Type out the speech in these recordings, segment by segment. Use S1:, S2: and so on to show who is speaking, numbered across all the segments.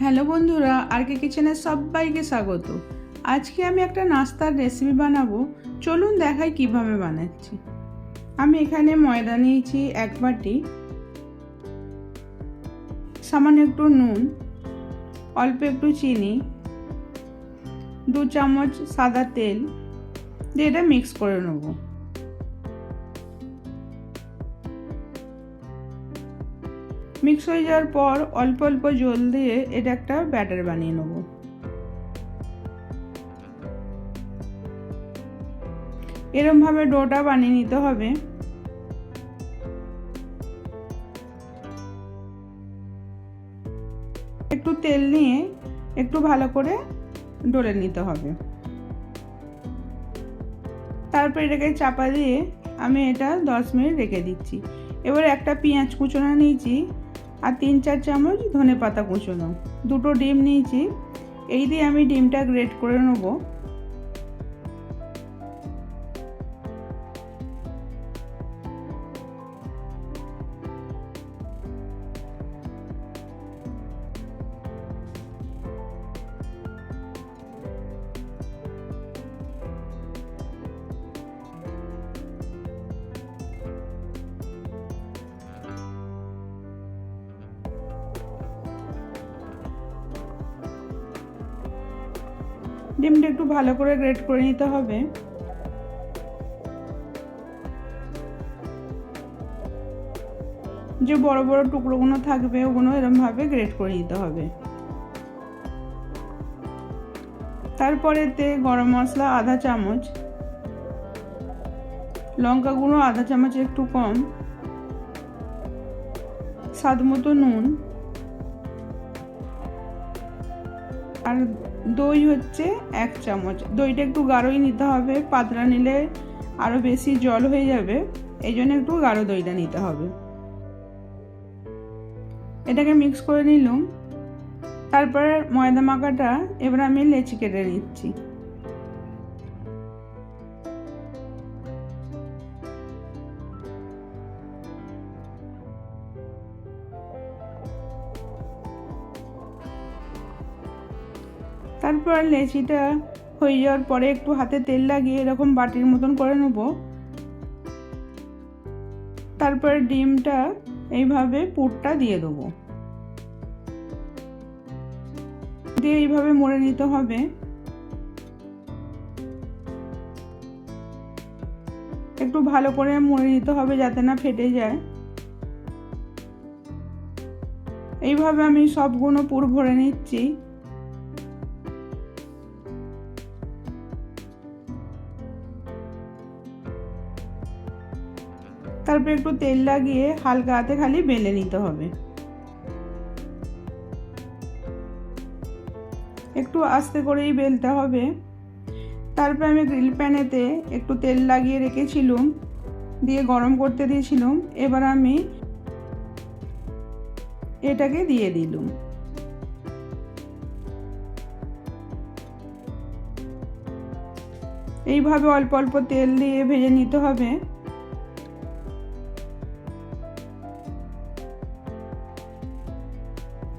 S1: Hello বন্ধুরা আর কে কিচেনের সবাইকে স্বাগত। আজকে আমি একটা নাস্তার রেসিপি বানাবো। চলুন দেখাই কীভাবে বানাচ্ছি। আমি এখানে ময়দা নিয়েছি এক বাটি, সামান্য একটু নুন, অল্প একটু চিনি, দু চামচ সাদা তেল দিয়ে এটা মিক্স করে নেব। মিক্স হয়ে যাওয়ার পর অল্প অল্প জল দিয়ে এটা একটা ব্যাটার বানিয়ে নেব। এরমভাবে ডোটা বানিয়ে নিতে হবে। একটু তেল নিয়ে একটু ভালো করে ডলে নিতে হবে। তারপর এটাকে চাপা দিয়ে আমি এটা দশ মিনিট রেখে দিচ্ছি। এবার একটা পেঁয়াজ কুচোনো নিয়েছি আর তিন চার চামচ ধনে পাতা কুচোনো। দুটো ডিম নিয়েছি। এই দিয়ে আমি ডিমটা গ্রেট করে নেব। ডিমটা একটু ভালো করে গ্রেট করে নিতে হবে। যে বড় বড় টুকরোগুলো থাকবে, ওগুলো এরমভাবে গ্রেট করে নিতে হবে। তারপরেতে গরম মশলা আধা চামচ। লঙ্কা গুঁড়ো আধা চামচ একটু কম। স্বাদ মতো নুন। আর দই হচ্ছে এক চামচ। দইটা একটু গাঢ়ই নিতে হবে, পাতলা নিলে আরও বেশি জল হয়ে যাবে, এই জন্য একটু গাঢ় দইটা নিতে হবে। এটাকে মিক্স করে নিলাম। তারপরে ময়দা মাখাটা, এবার আমি লেচি কেটে নিচ্ছি। তারপর লেচিটা হয়ে যাওয়ার পরে একটু হাতে তেল লাগিয়ে এরকম বাটির মতন করে নেব। তারপর ডিমটা এইভাবে পুরটা দিয়ে দেবো। দিয়ে এইভাবে মরে নিতে হবে। একটু ভালো করে মরে নিতে হবে যাতে না ফেটে যায়। এইভাবে আমি সবগুলো পুর ভরে নিচ্ছি। তারপর একটু তেল লাগিয়ে হালকা হাতে খালি বেলে নিতে হবে। একটু আস্তে করেই বেলতে হবে। তারপর আমি গ্রিল প্যানেতে একটু তেল লাগিয়ে রেখেছিলাম, দিয়ে গরম করতে দিয়েছিলাম। এবার আমি এটাকে দিয়ে দিলুম। এইভাবে অল্প অল্প তেল দিয়ে ভেজে নিতে হবে।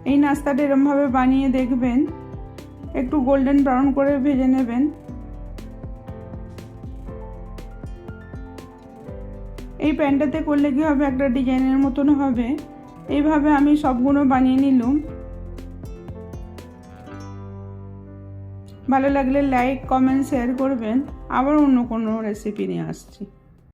S1: এই নাস্তাটা এরমভাবে বানিয়ে দেখবেন। একটু গোল্ডেন ব্রাউন করে ভেজে নেবেন। এই প্যানটাতে করলে কি হবে? একটা ডিজাইনের মতন হবে। এইভাবে আমি সবগুলো বানিয়ে নিলাম। ভালো লাগলে লাইক কমেন্ট শেয়ার করবেন। আবার অন্য কোনো রেসিপি নিয়ে আসছি।